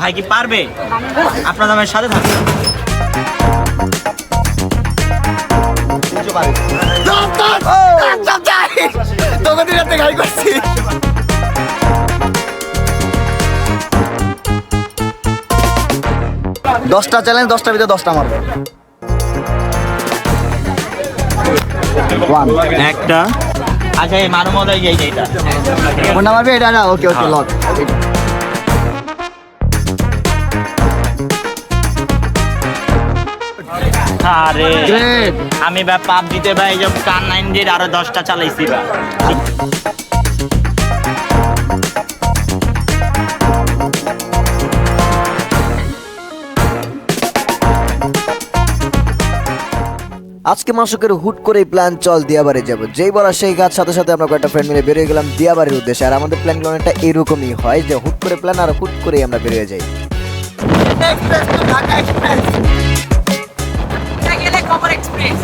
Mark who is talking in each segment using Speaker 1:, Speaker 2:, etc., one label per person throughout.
Speaker 1: ভাই কি পারবে? আপনার আমার সাথে থাকবে
Speaker 2: তোকে রাতে গাড়ি করছি দশটা চ্যালেঞ্জ দশটার ভিতরে দশটা মারবে।
Speaker 1: একটা। আচ্ছা এই এই যে এইটা।
Speaker 2: কোনটা মারবে? এটা না ওকে ওকে লক।
Speaker 1: আরে। আমি বা পাপ দিতে ভাই যে কান নাইন দিয়ে আরও দশটা চালাইছি বা।
Speaker 2: আজকে মাসুকের হুট করে প্ল্যান চল দিয়াবাড়ি যাব। যেই বলা সেই কাজ সাথে সাথে আমরা কয়েকটা ফ্রেন্ড মিলে বেরিয়ে গেলাম দিয়াবাড়ির উদ্দেশ্যে। আর আমাদের প্ল্যানগুলো অনেকটা এরকমই হয় যে হুট করে প্ল্যান আর হুট করেই আমরা বেরিয়ে যাই।
Speaker 3: খবর এক্সপ্রেস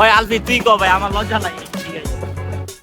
Speaker 1: ওই আলফি তুই কো ভাই আমার লজ্জা লাগে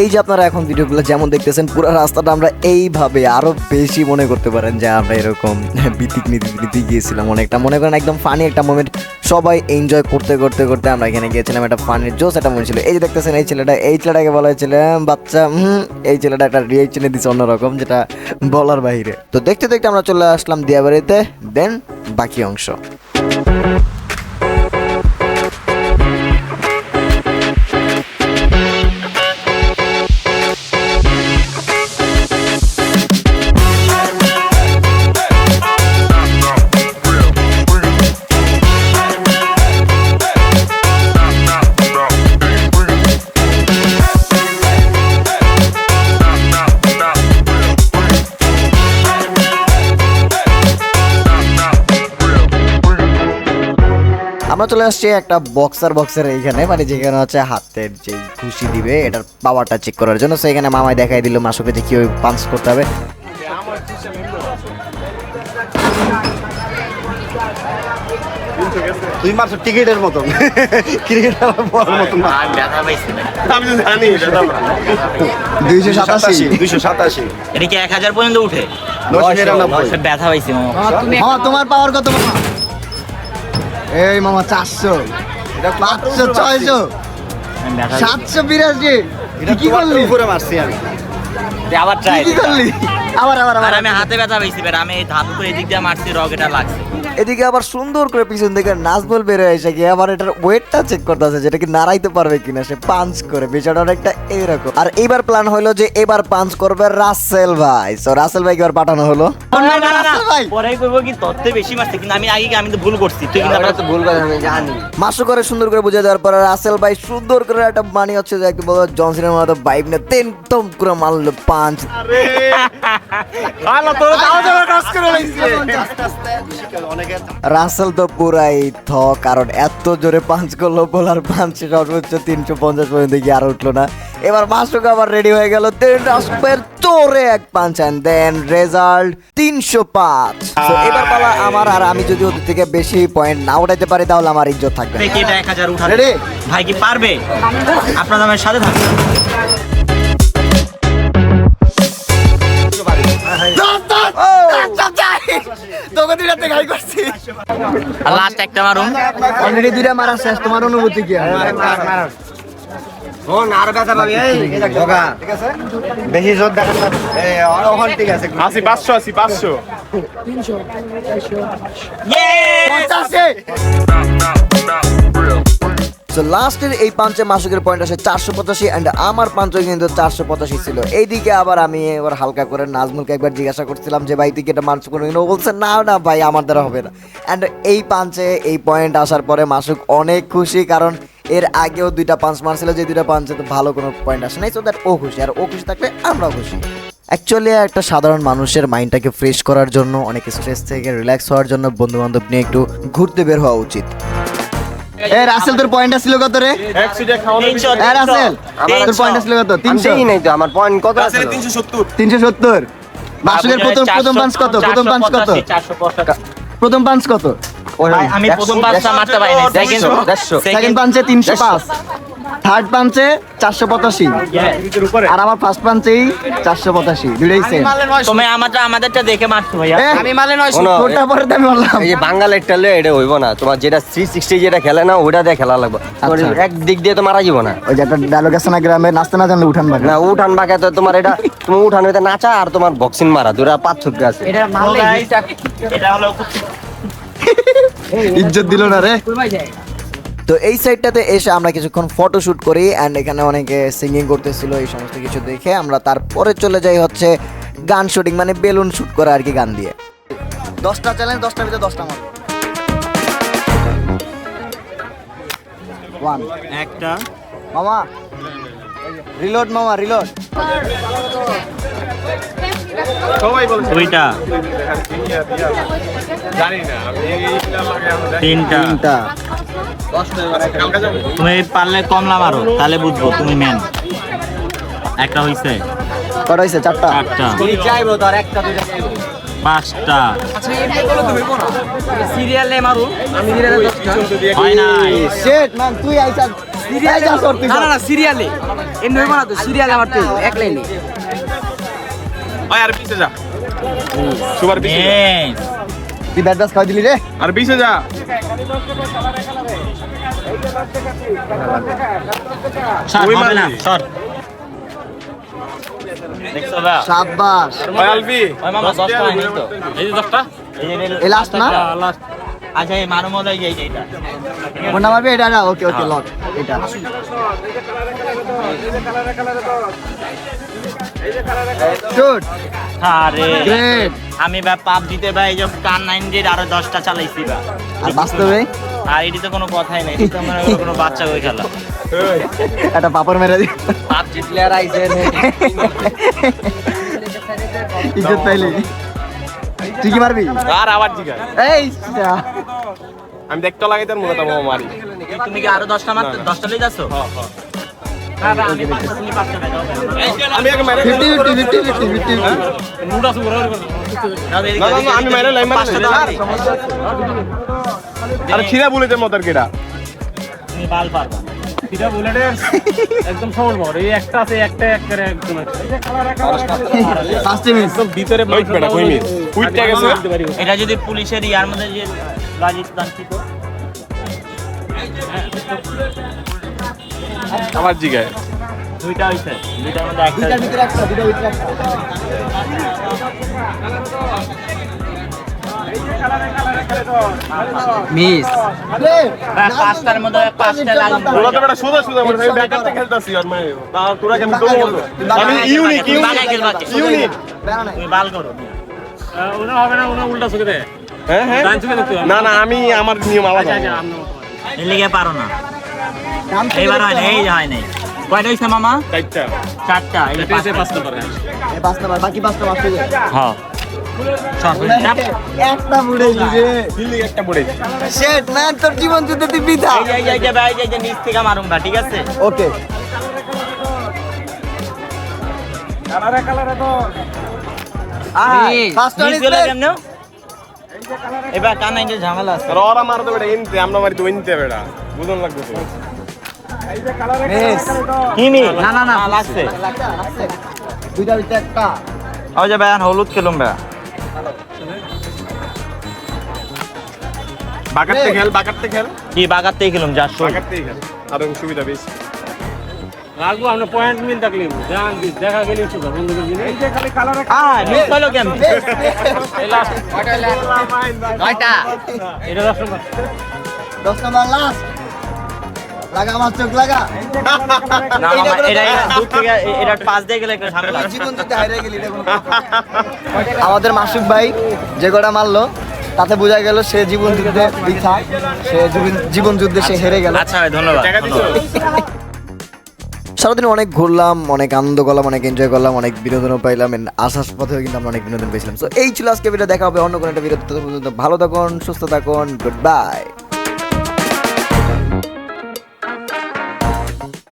Speaker 2: এই যে আপনারা এখন ভিডিওগুলো যেমন দেখতেছেন, পুরো রাস্তাটা আমরা এইভাবে আরও বেশি মনে করতে পারেন যে আমরা এরকম বিতিক নীতি নীতি গিয়েছিলাম অনেকটা। মনে করেন একদম ফানি একটা মোমেন্ট সবাই এনজয় করতে করতে করতে আমরা এখানে গিয়েছিলাম। একটা ফানির জোস একটা মনে ছিল। এই যে দেখতেছেন, এই ছেলেটা, এই ছেলেটাকে বলা হয়েছিল বাচ্চা এই ছেলেটা একটা রিয়েকশনে দিচ্ছে অন্যরকম, যেটা বলার বাইরে। তো দেখতে দেখতে আমরা চলে আসলাম দিয়াবাড়িতে, দেন বাকি অংশ। আমরা চলে আসছি একটা বক্সার বক্সের এইখানে মানে যেখানে হচ্ছে হাতের যে খুশি দিবে এটার পাওয়ারটা চেক করার জন্য। সেখানে মামাই দেখাই দিল মাসুকে যে কীভাবে পাঞ্চ করতে হবে।
Speaker 4: তুই মাত্র টিকিটের মতন। ক্রিকেট বলার মতন।
Speaker 1: আমি ব্যথা পাইছি ভাই।
Speaker 4: আমি তো জানি
Speaker 2: দুইশো সাতাশি।
Speaker 4: দুইশো সাতাশি।
Speaker 1: এটা কি এক হাজার পর্যন্ত উঠে?
Speaker 4: নশো নিরানব্বই।
Speaker 1: সে ব্যথা পাইছি মামা।
Speaker 2: মামা তোমার পাওয়ার কত এই মামা চারশো। পাঁচশো ছয়শো। সাতশো বিরাশি। কি করলি?
Speaker 4: উপরে মারছি আমি?
Speaker 1: আবার ট্রাই
Speaker 2: কি করলি? আবার আবার আবার।
Speaker 1: আমি হাতে ব্যথা পাইছি বের আমি ধাপ করে এদিক দিয়ে মারছি রক লাগছে।
Speaker 2: এদিকে আবার সুন্দর করে পিছন থেকে নাজবল বের হয়ে এসে গিয়ে আবার এটার ওয়েটটা চেক করতেছে যেটা কি নাড়াইতে পারবে কিনা সে পাঞ্চ করে বিষয়টা অনেকটা এরকম। আর এইবার প্ল্যান হলো যে এবার পাঞ্চ করবে রাসেল ভাই। সো রাসেল ভাইকে এবার পাঠানো হলো।
Speaker 1: না, না, না, না।
Speaker 2: রাসেল ভাই!
Speaker 1: পরে করব কি তত্ত্বে বেশি আমি আগে আমি তো ভুল করছি। তুই কিন্তু আমার
Speaker 4: ভুল কথা আমি জানি।
Speaker 2: মাসু করে সুন্দর করে বুঝে দেওয়ার পরে রাসেল ভাই সুন্দর করে একটা মানি হচ্ছে যে একদম বলো জনসনের মতো বাইক নিয়ে তেন তম করে মারলো পাঞ্চ রাসেল তো পুরাই থ কারণ এত জোরে পাঞ্চ করল বলার পাঞ্চ সর্বোচ্চ তিনশো পঞ্চাশ পর্যন্ত গিয়ে আর উঠল না। এবার মাসুক আবার রেডি হয়ে গেল দেন রাসেলের জোরে এক পাঞ্চ অ্যান্ড দেন রেজাল্ট তিনশো পাঁচ। এবার পালা আমার আর আমি যদি ওদের থেকে বেশি পয়েন্ট না উঠাইতে পারি তাহলে আমার ইজ্জত থাকবে
Speaker 1: এক হাজার উঠা
Speaker 2: Ready?
Speaker 1: ভাই কি পারবে? আপনার আমার সাথে থাকবে
Speaker 2: তোকে দুই রাতে করছি
Speaker 1: লাস্ট একটা মারুন
Speaker 2: অলরেডি দুইটা মারা শেষ তোমার অনুভূতি কি?
Speaker 4: ওখান ঠিক আছে?
Speaker 5: আশি পাঁচশো আশি
Speaker 2: তো লাস্টের এই পাঞ্চে মাসুকের পয়েন্ট আসে চারশো পঁচাশি অ্যান্ড আমার পাঞ্চও কিন্তু চারশো পঁচাশি ছিল। এইদিকে আবার আমি এবার হালকা করে নাজমুলকে একবার জিজ্ঞাসা করছিলাম যে, ভাই, তুই এটা মানছ কোনো ও বলছে, না না, ভাই, আমার দ্বারা হবে না। অ্যান্ড এই পাঞ্চে এই পয়েন্ট আসার পরে মাসুক অনেক খুশি কারণ এর আগেও দুইটা পাঞ্চ মারছিল। যে দুইটা পাঞ্চে তো ভালো কোনো পয়েন্ট আসে নাই সো দ্যাট ও খুশি। আর ও খুশি থাকলে আমরাও খুশি। অ্যাকচুয়ালি একটা সাধারণ মানুষের মাইন্ডটাকে ফ্রেশ করার জন্য, অনেক স্ট্রেস থেকে রিল্যাক্স হওয়ার জন্য বন্ধু বান্ধব নিয়ে একটু ঘুরতে বের হওয়া উচিত। এ রাসেল তোর পয়েন্ট আসছিল কত রে? এ রাসেল তোর পয়েন্ট আসছিল কত? তিনশো
Speaker 4: তিনশো? নাই তো আমার পয়েন্ট কত আছে
Speaker 5: তিনশো সত্তর।
Speaker 2: তিনশো সত্তর? মাসুকের প্রথম প্রথম পাঞ্চ কত? প্রথম পাঞ্চ কত? প্রথম পাঞ্চ কত?
Speaker 1: আমি প্রথম পাঁচটা মারতে পারি না সেকেন্ড
Speaker 2: সেকেন্ড পাঞ্চে তিনশো পাঁচ। থার্ড পাঞ্চে চারশো পঁচাশি। আর আমার ফার্স্ট পাঞ্চেই চারশো পঁচাশি। দুইটাই সেম
Speaker 1: তুমি আমারটা আমাদেরটা দেখে মারছো ভাইয়া।
Speaker 3: আমি মারলে নয়
Speaker 2: ওটা পরে আমি বললাম।
Speaker 4: এই বাঙালির টালে এটা হইব না। তোমার যেটা থ্রি সিক্সটি যেটা খেলে না ওটা দিয়ে খেলা লাগবে।
Speaker 2: আচ্ছা।
Speaker 4: এক দিক দিয়ে তো মারা যাব না।
Speaker 2: ওই যে একটা ডায়লগ আছে না গ্রামে নাচতে না জানলে উঠান বাগা।
Speaker 4: না উঠান বাকে তো তোমার এটা তুমি উঠান হইতে নাচা আর তোমার বক্সিং মারা দুটা পার্থক্য আছে।
Speaker 3: এটা মারলে
Speaker 1: এটা হলো
Speaker 2: ইজ্জত দিল না রে। তো এই সাইডটাতে এসে আমরা কিছুক্ষণ ফটো শুট করি অ্যান্ড এখানে অনেকে সিঙ্গিং করতেছিল এই সমস্ত কিছু দেখে আমরা তারপরে চলে যাই হচ্ছে গান শুটিং মানে বেলুন শ্যুট করা আর কি গান দিয়ে দশটা চ্যালেঞ্জ দশটার ভিতরে দশটা মার ওয়ান
Speaker 1: একটা
Speaker 2: মামা রিলোড মামা রিলোড
Speaker 5: সবাই বলছে
Speaker 1: দুইটা তিনটা
Speaker 2: তিনটা
Speaker 1: তুমি পারলে কমলা মারো তাহলে বুঝব তুমি ম্যান একটা হইছে।
Speaker 2: কটা হয়েছে চারটা।
Speaker 1: চারটা।
Speaker 4: চাইব তার একটা দুইটা
Speaker 1: পাঁচটা।
Speaker 3: আচ্ছা না? সিরিয়ালে মারু আমি সিরিয়ালে দশটা।
Speaker 1: হয় নাই।
Speaker 2: শেট ম্যান তুই আইসা
Speaker 3: সিরিয়ালে না না না সিরিয়ালে। এমনি হইব না তো সিরিয়ালে আমার তো এক লাইনে
Speaker 5: ওই আর পিছে যা। সুপার পিছে যা।
Speaker 2: তুই ব্যাট ব্যাস খাওয়াই দিলি রে।
Speaker 5: আর পিছে যা
Speaker 1: শট
Speaker 5: তুই
Speaker 1: হবে না
Speaker 5: মারবি।
Speaker 1: শট দেখছ বা
Speaker 2: সাব্বাস।
Speaker 5: ওই আলফি
Speaker 1: ওই মামা দশটা হয়নি তো। এই যে দশটা।
Speaker 2: এই
Speaker 1: আচ্ছা এই মারো মজা এই যে
Speaker 2: কোনটা মারবি? এটা না ওকে ওকে লক এটা শুট
Speaker 1: আরে।
Speaker 2: গ্রেট
Speaker 1: আমি বা পাপ দিতে ভাই যে কান নাইন আরও দশটা চালাইছি বা
Speaker 2: আর বাস্তবে?
Speaker 1: আর এটি তো কোনো কথাই নাই এটি মনে হয় কোনো বাচ্চা হয়ে খেলা।
Speaker 2: একটা পাপড় মেরে দি।
Speaker 1: পাপ জিতলে আর আইসে
Speaker 2: ইজ্জত পাইলি। তুই কি মারবি?
Speaker 5: আর আবার ঠিক আছে
Speaker 2: এই
Speaker 5: আমি দেখতে লাগাই তার মনে তাও মারি।
Speaker 1: তুমি কি আরও দশটা মারতে দশটা লিয়ে যাচ্ছ? আমি পাঁচটা
Speaker 5: আমি মাইরে আর ছিড়া বলে দে মতার কুইটটা গেছে।
Speaker 1: এটা যদি পুলিশের ইয়ার মধ্যে যে রাজস্থান
Speaker 5: আমার জিগায়।
Speaker 1: দুইটা হইছে। দুইটার মধ্যে একটা
Speaker 2: দুইটার ভিতরে একটা দুইটার ভিতরে একটা।
Speaker 3: মিস।
Speaker 1: পাঁচটার মধ্যে পাঁচটা লাগবে
Speaker 5: তোরা তো বেটা সোজা সোজা মানে আমি ব্যাকআপ থেকে খেলতাছি আর মানে তোরা কেমন তো আমি ইউনিক
Speaker 1: তুমি
Speaker 5: হ্যাঁ হ্যাঁ। না না আমি আমার নিয়ম আলাদা।
Speaker 1: এর লিগে পারো না। এইবার হয় এই হয় নাই। কয়টা হইছে মামা?
Speaker 5: চারটা।
Speaker 1: চারটা এই।
Speaker 2: এই পাঁচ নাম্বার বাকি
Speaker 1: হ্যাঁ।
Speaker 2: বুড়ে জীবন যুদ্ধে তুই বিধা।
Speaker 1: নিচ থেকে মারুম ঠিক আছে?
Speaker 2: ওকে।
Speaker 1: এবার কান নাই যে ঝামেলা আছে।
Speaker 5: ওরা মারতে বেটা এনতে আমরা মারি তো এনতে বেটা বুঝন লাগবে তো।
Speaker 2: মিস
Speaker 1: কি মি? না না না। লাগছে।
Speaker 2: দুইটা ভিতরে একটা
Speaker 1: ওই যে ভাই হলুদ খেলুম ভাই
Speaker 5: বাকারতে খেল বাকারতে খেল।
Speaker 1: কি বাগাতেই খেলুম যা শোন।
Speaker 5: বাকারতেই খেল। আর সুবিধা বেশি।
Speaker 1: আ মিস হলো কেমন?
Speaker 3: নয়টা
Speaker 2: দশ নম্বর। লাস্ট লাগা আমার চোখ লাগা।
Speaker 1: না এটা এটা দূর থেকে এটা পাস দিয়ে গেলে একটা ঝামেলা।
Speaker 2: জীবন যুদ্ধে হারিয়ে গেলি এটা কোনো আমাদের মাসুক ভাই যে কটা মারলো তাতে বোঝা গেল সে জীবন যুদ্ধে বৃথা। সে জীবন- যুদ্ধে সে হেরে গেল।
Speaker 1: আচ্ছা ভাই ধন্যবাদ।
Speaker 2: সারাদিন অনেক ঘুরলাম অনেক আনন্দ করলাম অনেক এনজয় করলাম অনেক বিনোদনও পাইলাম আসার পথেও কিন্তু আমরা অনেক বিনোদন পেয়েছিলাম। সো এই ছিল আজকে ভিডিও দেখা হবে অন্য কোনো একটা ভিডিও ভালো থাকুন সুস্থ থাকুন গুড বাই